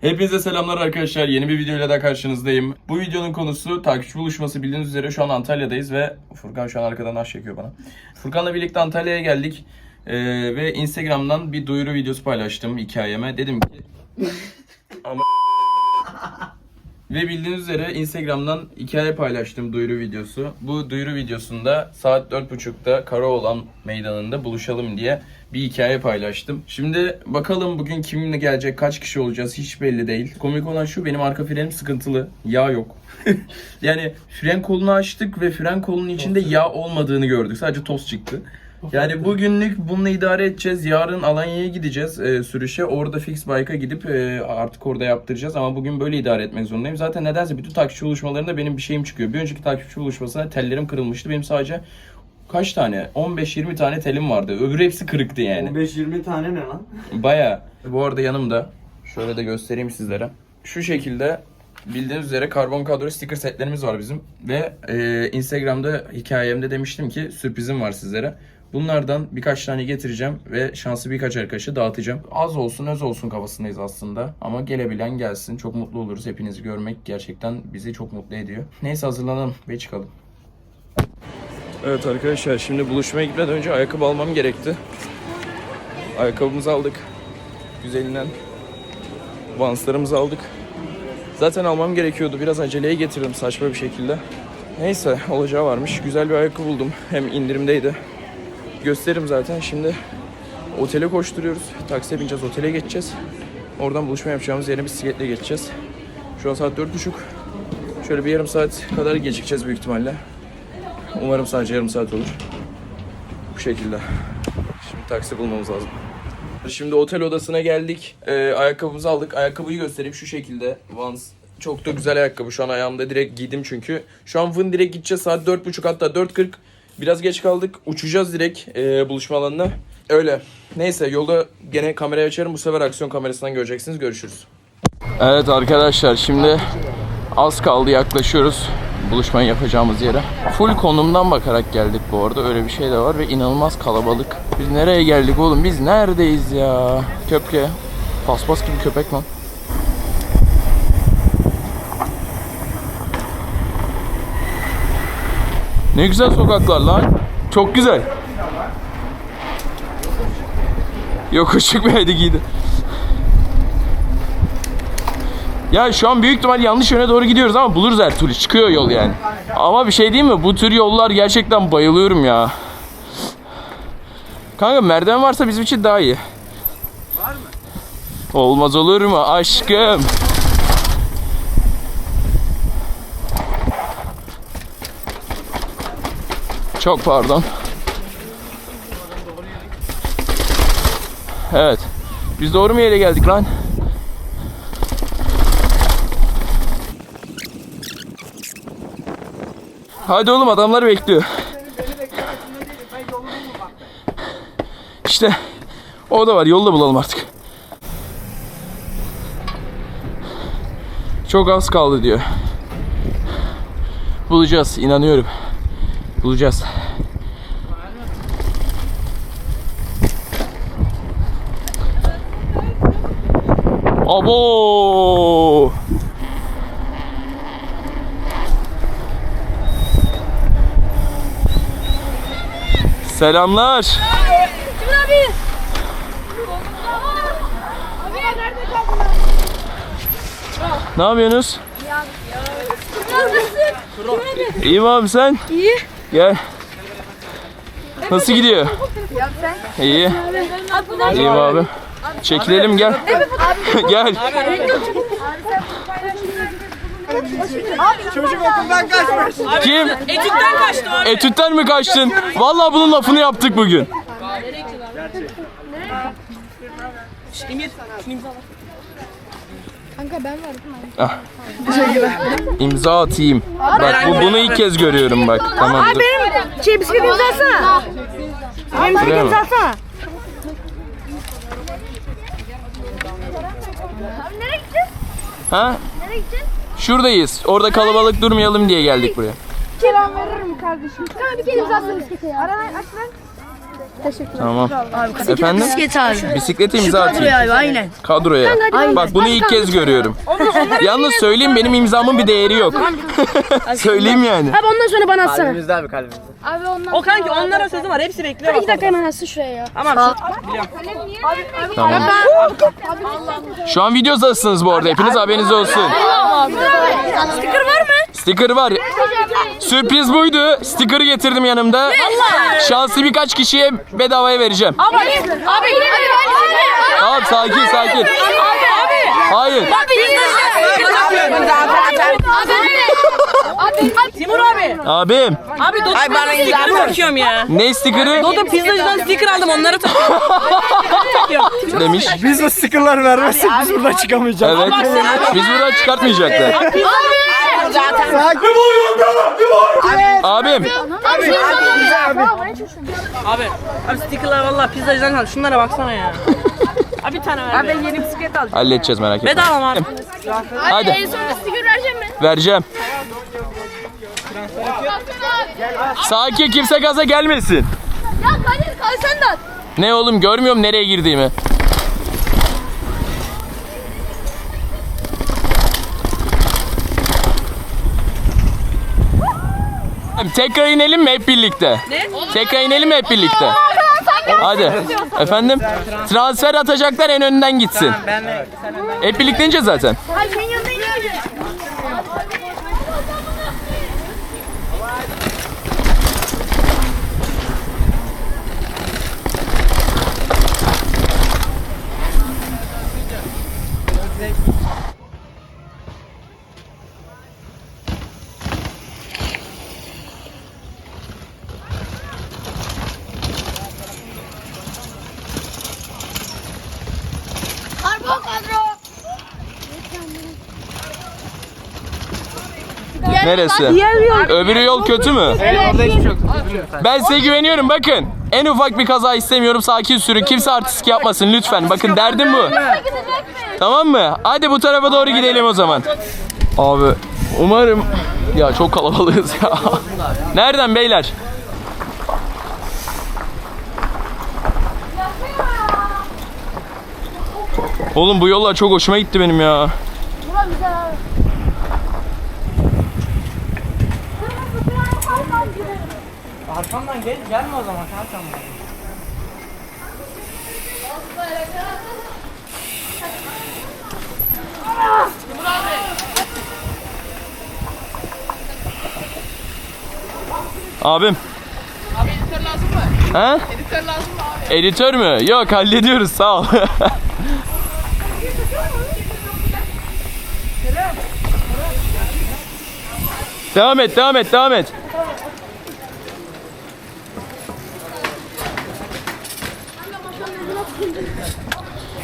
Hepinize selamlar arkadaşlar. Yeni bir videoyla da karşınızdayım. Bu videonun konusu takipçi buluşması. Bildiğiniz üzere şu an Antalya'dayız ve Furkan şu an arkadan aş çekiyor bana. Furkan'la birlikte Antalya'ya geldik. Ee, ve Instagram'dan bir duyuru videosu paylaştım hikayeme. Dedim ki... Ama... Ve bildiğiniz üzere Instagram'dan hikaye paylaştım duyuru videosu. Bu duyuru videosunda saat 4.30'da Karaoğlan Meydanı'nda buluşalım diye bir hikaye paylaştım. Şimdi bakalım bugün kiminle gelecek, kaç kişi olacağız hiç belli değil. Komik olan şu benim arka frenim sıkıntılı. Yağ yok. yani fren kolunu açtık ve fren kolunun içinde yağ olmadığını gördük. Sadece toz çıktı. Yani bugünlük bununla idare edeceğiz. Yarın Alanya'ya gideceğiz e, sürüşe. Orada fix bike'a gidip e, artık orada yaptıracağız. Ama bugün böyle idare etmek zorundayım. Zaten nedense bütün takipçi buluşmalarında benim bir şeyim çıkıyor. Bir önceki takipçi buluşmasında tellerim kırılmıştı. Benim sadece kaç tane? 15-20 tane telim vardı. Öbürü hepsi kırıktı yani. 15-20 tane ne lan? Baya. Bu arada yanımda şöyle de göstereyim sizlere. Şu şekilde bildiğiniz üzere karbon kadro sticker setlerimiz var bizim. Ve e, Instagram'da hikayemde demiştim ki sürprizim var sizlere. Bunlardan birkaç tane getireceğim ve şanslı birkaç arkadaşı dağıtacağım. Az olsun öz olsun kafasındayız aslında. Ama gelebilen gelsin. Çok mutlu oluruz. Hepinizi görmek gerçekten bizi çok mutlu ediyor. Neyse hazırlanalım ve çıkalım. Evet arkadaşlar şimdi buluşmaya gitmeden önce ayakkabı almam gerekti. Ayakkabımızı aldık. Güzelinden. Vanslarımızı aldık. Zaten almam gerekiyordu. Biraz aceleye getirdim saçma bir şekilde. Neyse olacağı varmış. Güzel bir ayakkabı buldum. Hem indirimdeydi. Gösteririm zaten. Şimdi otele koşturuyoruz. Taksiye bineceğiz. Otele geçeceğiz. Oradan buluşma yapacağımız yere bisikletle geçeceğiz. Şu an saat 4.30. Şöyle bir yarım saat kadar gecikeceğiz büyük ihtimalle. Umarım sadece yarım saat olur. Bu şekilde. Şimdi taksi bulmamız lazım. Şimdi otel odasına geldik. Ee, ayakkabımızı aldık. Ayakkabıyı göstereyim şu şekilde. Vans. Çok da güzel ayakkabı. Şu an ayağımda direkt giydim çünkü. Şu an Vın direkt gideceğiz. Saat 4.30 hatta 4.40. Biraz geç kaldık. Uçacağız direkt e, buluşma alanına. Öyle. Neyse yolda gene kamerayı açarım. Bu sefer aksiyon kamerasından göreceksiniz. Görüşürüz. Evet arkadaşlar şimdi az kaldı yaklaşıyoruz buluşmayı yapacağımız yere. Full konumdan bakarak geldik bu arada. Öyle bir şey de var ve inanılmaz kalabalık. Biz nereye geldik oğlum? Biz neredeyiz ya? Köpke. Paspas gibi köpek lan. Ne güzel sokaklar lan. Çok güzel. Yok ışık verdi giydi. Ya şu an büyük ihtimal yanlış yöne doğru gidiyoruz ama buluruz her türlü. Çıkıyor yol yani. Ama bir şey değil mi? Bu tür yollar gerçekten bayılıyorum ya. Kanka merdiven varsa bizim için daha iyi. Var mı? Olmaz olur mu aşkım? Çok pardon. Evet. Biz doğru mu yere geldik lan? Hadi oğlum adamlar bekliyor. İşte o da var. Yolu da bulalım artık. Çok az kaldı diyor. Bulacağız. inanıyorum. Bulacağız. Abo! Selamlar. Kimin abi? Abi nerede kaldın? Ne yapıyorsunuz? Nasılsın? İyiyim abi sen? İyi. Gel. Nasıl gidiyor? Ya sen? İyi. Abi İyiyim abi. Çekilelim gel. gel. Çocuk okuldan kaçmış. Kim? Etütten kaçtı abi. Etütten mi kaçtın? Vallahi bunun lafını yaptık bugün. Emir, şunu imzala. Kanka ben varım. İmza atayım. Bak bu bunu ilk kez görüyorum bak. Tamam dur. Benim şey bisiklet imzasana. Benim bisiklet Buraya mı? imzasana. Ha? Şuradayız. Orada kalabalık durmayalım diye geldik buraya. Selam veririm kardeşim. Sana bir kere imzasana bisiklete ya. Ara aç lan. Teşekkürler. Tamam. Efendim? Bisiklet abi. Bisiklete imza atayım. abi aynen. Kadroya. Bak bunu ilk kez görüyorum. Yalnız söyleyeyim benim imzamın bir değeri yok. söyleyeyim yani. Abi ondan sonra bana atsana. Kalbimizde abi kalbimizde. Abi ondan O kanki onlara sözü var. Hepsi bekliyor. İki dakika hemen atsın şuraya ya. Tamam. Tamam. Şu an videodasınız bu arada. Hepiniz haberiniz olsun. Sticker var mı? Sticker var. Sürpriz buydu. Sticker'ı getirdim yanımda. Şanslı birkaç kişiye bedavaya vereceğim. Abi abi abi abi. Tamam sakin sakin. Hayır. Timur abi. Abim. Abi Dodo ben sticker'ı takıyorum ya. Ne sticker'ı? Dodo pizzacıdan sticker aldım onları takıyorum. Demiş. Biz bu stickerları vermezsek biz buradan çıkamayacağız. Evet. Biz buradan çıkartmayacaklar. Abim. Abi. Abi stickerlar vallahi pizzacıdan kaldı. Şunlara baksana ya. Abi bir tane ver. Abi ben yeni bisiklet alacağım. Halledeceğiz merak etme. Bedava mı abi? Hadi. En sonunda sticker vereceğim mi? Vereceğim. Sakin kimse gaza gelmesin. Ya Kadir kal sen de at. Ne oğlum görmüyorum nereye girdiğimi. Tekrar inelim mi hep birlikte? Ne? Tekrar inelim mi hep birlikte? Hadi. Efendim? Transfer atacaklar en önden gitsin. Hep birlikte ineceğiz zaten. Hayır senin yanına inmeyeceğim. Karbon kadro. Neresi? Öbürü yol kötü mü? Ben size güveniyorum bakın. En ufak bir kaza istemiyorum sakin sürün. Kimse artistik yapmasın lütfen. Bakın derdim bu. Tamam mı? Hadi bu tarafa doğru gidelim o zaman. Abi umarım... Ya çok kalabalığız ya. Nereden beyler? Oğlum bu yollar çok hoşuma gitti benim ya. Bura güzel abi. Arkamdan gel, gelme o zaman arkamdan. Abim. Abi editör lazım mı? Ha? Editör lazım mı abi? Editör mü? Yok hallediyoruz sağ ol. devam et, devam et, devam et.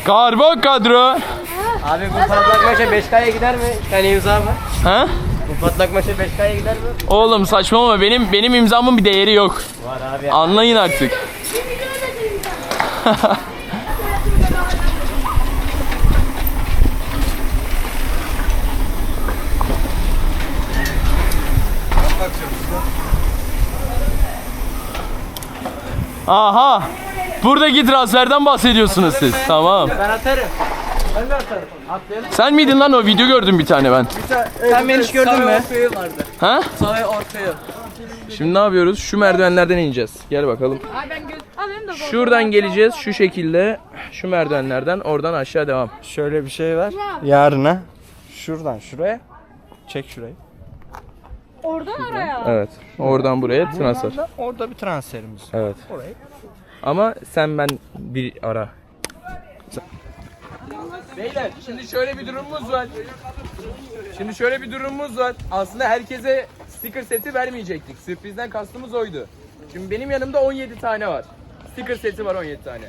Karbon kadro. Abi bu patlak maça 5K'ya gider mi? Tane imza mı? Ha? Bu patlak maça 5K'ya gider mi? Oğlum saçmalama benim benim imzamın bir değeri yok. Var abi. Anlayın artık. Aha. Buradaki transferden bahsediyorsunuz siz. Tamam. Ben atarım. Ben de atarım. Atlayalım. Sen miydin lan o video gördüm bir tane ben. Sen beni hiç gördün mü? vardı. Ha? Sahi ortaya. Şimdi ne yapıyoruz? Şu merdivenlerden ineceğiz. Gel bakalım. Şuradan geleceğiz şu şekilde. Şu merdivenlerden oradan aşağı devam. Şöyle bir şey var. Yarına. Şuradan şuraya. Çek şurayı. Evet. Oradan buraya transfer. Orada bir transferimiz. Evet. Orayı. Ama sen ben bir ara. Beyler şimdi şöyle bir durumumuz var. Şimdi şöyle bir durumumuz var. Aslında herkese sticker seti vermeyecektik. Sürprizden kastımız oydu. Şimdi benim yanımda 17 tane var. Sticker seti var 17 tane.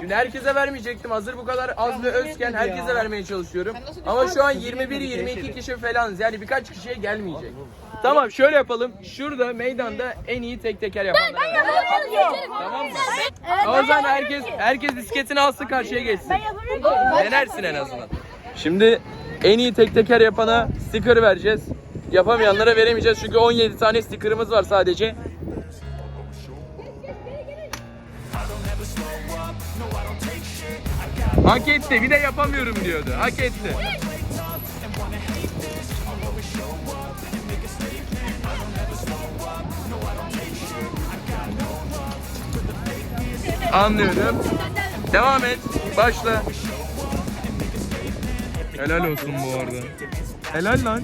Şimdi herkese vermeyecektim. Hazır bu kadar az ve özken herkese vermeye çalışıyorum. Ama şu an 21-22 kişi falanız. Yani birkaç kişiye gelmeyecek. Tamam şöyle yapalım. Şurada meydanda en iyi tek teker yapanlar. Tamam mı? O zaman herkes herkes disketini alsın karşıya geçsin. Denersin en azından. Şimdi en iyi tek teker yapana sticker vereceğiz. Yapamayanlara veremeyeceğiz çünkü 17 tane sticker'ımız var sadece. Hak etti. Bir de yapamıyorum diyordu. Hak etti. Anlıyorum. Devam et. Başla. Helal olsun bu arada. Helal lan.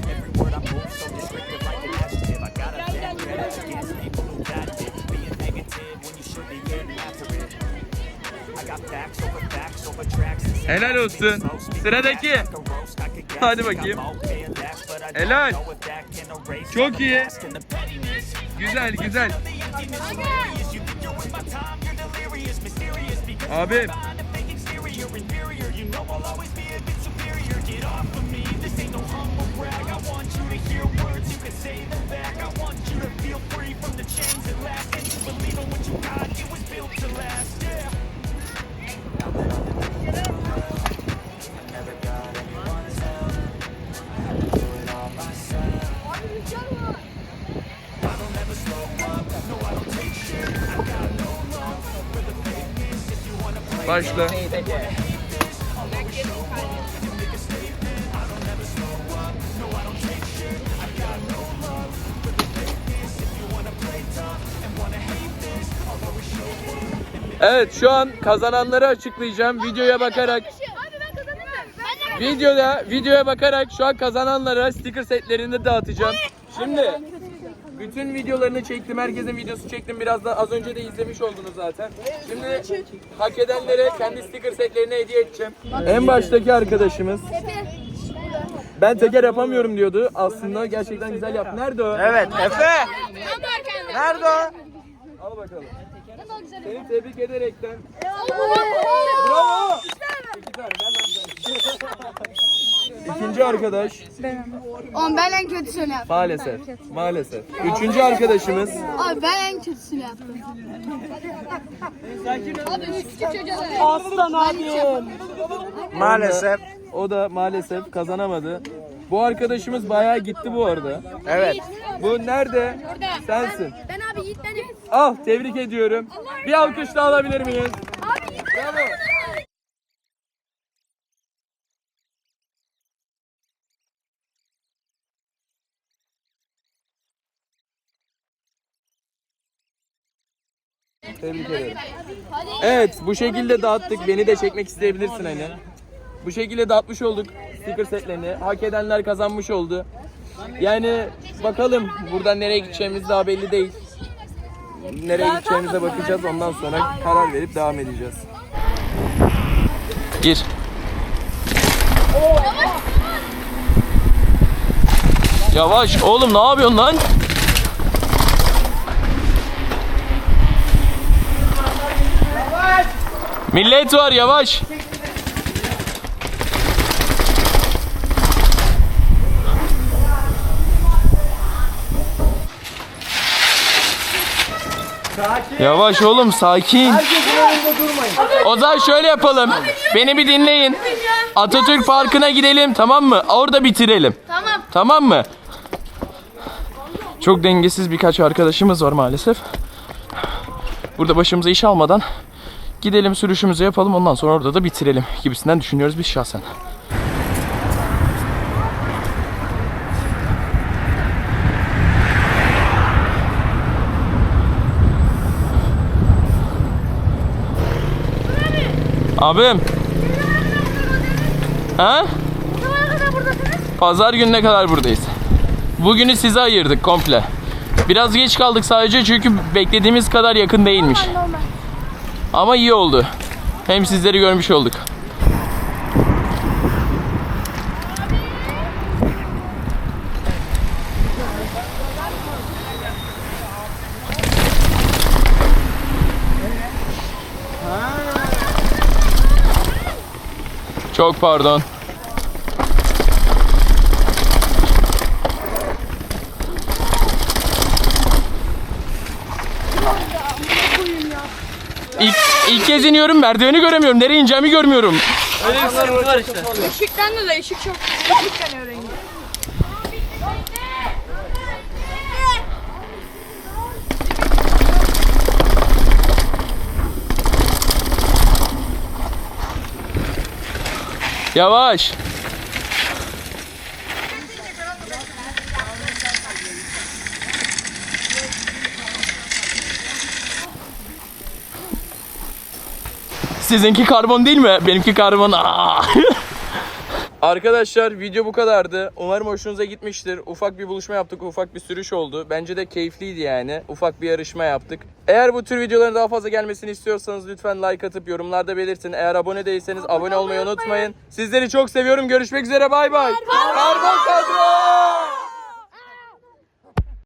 Helal olsun. Sıradaki. Hadi bakayım. Helal. Çok iyi. Güzel güzel. Abi. Başla. Evet şu an kazananları açıklayacağım videoya bakarak. Videoda videoya bakarak şu an kazananlara sticker setlerini dağıtacağım. Şimdi bütün videolarını çektim. Herkesin videosu çektim. Biraz da az önce de izlemiş oldunuz zaten. Şimdi hak edenlere kendi sticker setlerini hediye edeceğim. En baştaki arkadaşımız ben teker yapamıyorum diyordu. Aslında gerçekten güzel yaptı. Nerede o? Evet Efe. Nerede o? Al bakalım. Seni tebrik ederekten. Bravo. İki tane. İkinci arkadaş. Oğlum ben en kötüsünü yaptım. Maalesef. Maalesef. Üçüncü arkadaşımız. Abi ben en kötüsünü yaptım. Abi küçük çocuğa. Aslan abim. Maalesef. O da maalesef kazanamadı. Bu arkadaşımız bayağı gitti bu arada. Evet. Bu nerede? Sensin. Ben abi Yiğit benim. Al tebrik ediyorum. Bir alkış daha alabilir miyiz? Abi Yiğit Bravo. Tebrik ederim. Evet bu şekilde dağıttık. Beni de çekmek isteyebilirsin hani. Bu şekilde dağıtmış olduk sticker setlerini. Hak edenler kazanmış oldu. Yani bakalım buradan nereye gideceğimiz daha belli değil. Nereye gideceğimize bakacağız. Ondan sonra karar verip devam edeceğiz. Gir. Yavaş oğlum ne yapıyorsun lan? Millet var yavaş. Yavaş oğlum sakin. O zaman şöyle yapalım. Beni bir dinleyin. Atatürk Parkı'na gidelim tamam mı? Orada bitirelim. Tamam. Tamam mı? Çok dengesiz birkaç arkadaşımız var maalesef. Burada başımıza iş almadan gidelim sürüşümüzü yapalım ondan sonra orada da bitirelim gibisinden düşünüyoruz biz şahsen. Abim. Ha? Pazar gününe kadar buradayız. Bugünü size ayırdık komple. Biraz geç kaldık sadece çünkü beklediğimiz kadar yakın değilmiş. Ama iyi oldu. Hem sizleri görmüş olduk. Çok pardon. İlk, ilk kez iniyorum merdiveni göremiyorum. Nereye ineceğimi görmüyorum. Öyle bir sıkıntı var işte. Işıktan dolayı ışık çok. Işık yanıyor rengi. Yavaş. Sizinki karbon değil mi? Benimki karbon. Arkadaşlar video bu kadardı. Umarım hoşunuza gitmiştir. Ufak bir buluşma yaptık, ufak bir sürüş oldu. Bence de keyifliydi yani. Ufak bir yarışma yaptık. Eğer bu tür videoların daha fazla gelmesini istiyorsanız lütfen like atıp yorumlarda belirtin. Eğer abone değilseniz abone olmayı unutmayın. Sizleri çok seviyorum. Görüşmek üzere. Bay bay. Karbon kadro!